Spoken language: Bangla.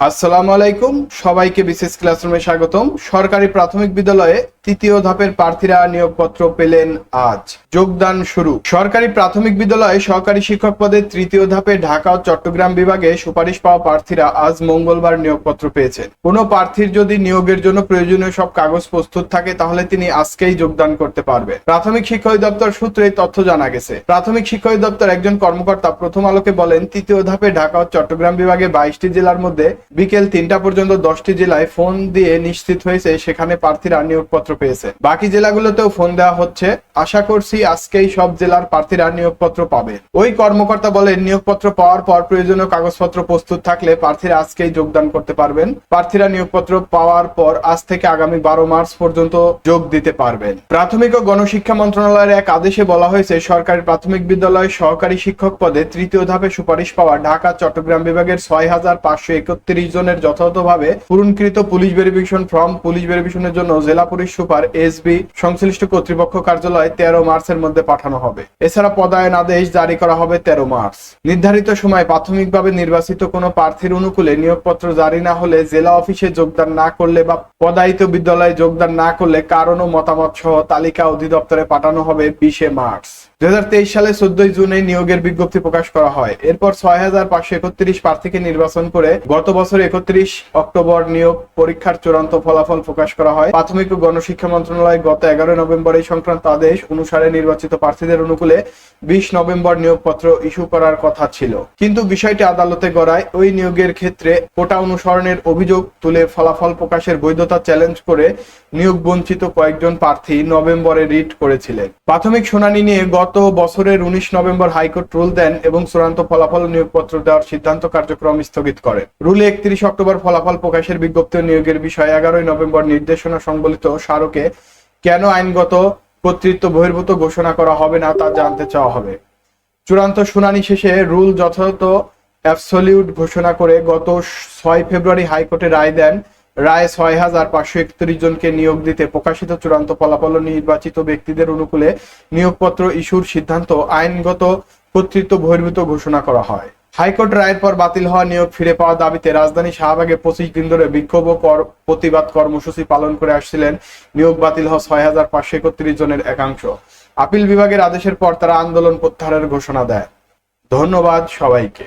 আসসালামু আলাইকুম। সবাইকে বিশেষ ক্লাসরুমে স্বাগতম। সরকারি প্রাথমিক বিদ্যালয়ে তৃতীয় ধাপের প্রার্থীরা নিয়োগপত্র পেলেন আজ। যোগদান শুরু। সরকারি প্রাথমিক বিদ্যালয়ে সহকারী শিক্ষক পদে তৃতীয় ধাপে ঢাকা ও চট্টগ্রাম বিভাগে সুপারিশ পাওয়া প্রার্থীরা আজ মঙ্গলবার নিয়োগপত্র পেয়েছেন। কোনো প্রার্থীর যদি নিয়োগের জন্য প্রয়োজনীয় সব কাগজ প্রস্তুত থাকে, তাহলে তিনি আজকেই যোগদান করতে পারবেন। প্রাথমিক শিক্ষা অধিদপ্তর সূত্রে তথ্য জানা গেছে। প্রাথমিক শিক্ষা অধিদপ্তর একজন কর্মকর্তা প্রথম আলোকে বলেন, তৃতীয় ধাপে ঢাকা ও চট্টগ্রাম বিভাগে বাইশটি জেলার মধ্যে বিকেল তিনটা পর্যন্ত দশটি জেলায় ফোন দিয়ে নিশ্চিত হয়েছে, সেখানে প্রার্থীরা নিয়োগপত্র পেয়েছে। বাকি জেলাগুলোতেও ফোন দেওয়া হচ্ছে। আশা করছি আজকেই সব জেলার প্রার্থীরা নিয়োগপত্র পাবে। ওই কর্মকর্তা বলেন, নিয়োগপত্র পাওয়ার পর প্রয়োজনীয় কাগজপত্র প্রস্তুত থাকলে প্রার্থীরা আজকেই যোগদান করতে পারবেন। প্রার্থীরা নিয়োগপত্র পাওয়ার পর আজ থেকে আগামী বারো মার্চ পর্যন্ত যোগ দিতে পারবেন। প্রাথমিক ও গণশিক্ষা মন্ত্রণালয়ের এক আদেশে বলা হয়েছে, সরকারি প্রাথমিক বিদ্যালয় সহকারী শিক্ষক পদে তৃতীয় ধাপে সুপারিশ পাওয়া ঢাকা চট্টগ্রাম বিভাগের ছয় হাজার পাঁচশো একত্রিশ জনের যথাযথভাবে পূরণকৃত পুলিশ ভেরিফিকেশন ফর্ম পুলিশ ভেরিফিকেশনের জন্য জেলা পুলিশ সুপার এসবি সংশ্লিষ্ট কর্তৃপক্ষ কার্যালয় তেরো মার্চের মধ্যে পাঠানো হবে। এছাড়া পদায়ন আদেশ জারি করা হবে তেরো মার্চ। নির্ধারিত সময় প্রাথমিকভাবে নির্বাচিত কোনো প্রার্থীর অনুকূলে নিয়োগপত্র জারি না হলে জেলা অফিসে যোগদান না করলে বা পদায়িত বিদ্যালয়ে যোগদান না করলে কারণ ও মতামত সহ তালিকা অধিদপ্তরে পাঠানো হবে বিশে মার্চ। দুই হাজার তেইশ সালে চোদ্দই জুনে নিয়োগের বিজ্ঞপ্তি প্রকাশ করা হয়। এরপর ছয় হাজার পাঁচশো একত্রিশ প্রার্থীকে নির্বাচন করে গত বছর একত্রিশ অক্টোবর নিয়োগ পরীক্ষার চূড়ান্ত ফলাফল প্রকাশ করা হয়। প্রাথমিক ও গণশিক্ষা মন্ত্রণালয় গত এগারো নভেম্বর এই সংক্রান্ত আদেশ অনুসারে নির্বাচিত প্রার্থীদের অনুকূলে বিশ নভেম্বর নিয়োগপত্র ইস্যু করার কথা ছিল। কিন্তু বিষয়টি আদালতে গড়ায় ওই নিয়োগের ক্ষেত্রে কোটা অনুসরণের অভিযোগ তুলে ফলাফল প্রকাশের বৈধতা চ্যালেঞ্জ করে নিয়োগ বঞ্চিত কয়েকজন প্রার্থী নভেম্বরে রিট করেছিলেন। প্রাথমিক শুনানি নিয়ে গত বছরের উনিশ নভেম্বর হাইকোর্ট রুল দেন এবং চূড়ান্ত ফলাফল নিয়োগপত্র দেওয়ার সিদ্ধান্ত কার্যক্রম স্থগিত করে। রুলে একত্রিশ অক্টোবর ফলাফল প্রকাশের বিজ্ঞপ্তি নিয়োগের বিষয়ে এগারোই নভেম্বর নির্দেশনা সংবলিত স্মারকে কেন আইনগত কর্তৃত্ব বহির্ভূত ঘোষণা করা হবে না তা জানতে চাওয়া হবে। চূড়ান্ত শুনানি শেষে রুল যথাযথ অ্যাবসলিউট ঘোষণা করে গত ছয় ফেব্রুয়ারি হাইকোর্টে রায় দেন রায় ছয় হাজার পাঁচশো একত্রিশ জনকে নিয়োগ দিতে প্রকাশিত চূড়ান্ত ফলাফল নির্বাচিত ব্যক্তিদের অনুকূলে নিয়োগপত্র ইস্যুর সিদ্ধান্ত আইনগত কর্তৃত্ব বহির্ভূত ঘোষণা করা হয়। হাইকোর্ট রায়ের পর বাতিল হওয়া নিয়োগ ফিরে পাওয়া দাবিতে রাজধানী শাহবাগে পঁচিশ দিন ধরে বিক্ষোভ ও প্রতিবাদ কর্মসূচি পালন করে আসছিলেন নিয়োগ বাতিল হওয়া ছয় হাজার পাঁচশো একত্রিশ জনের একাংশ। আপিল বিভাগের আদেশের পর তারা আন্দোলন প্রত্যাহারের ঘোষণা দেয়। ধন্যবাদ সবাইকে।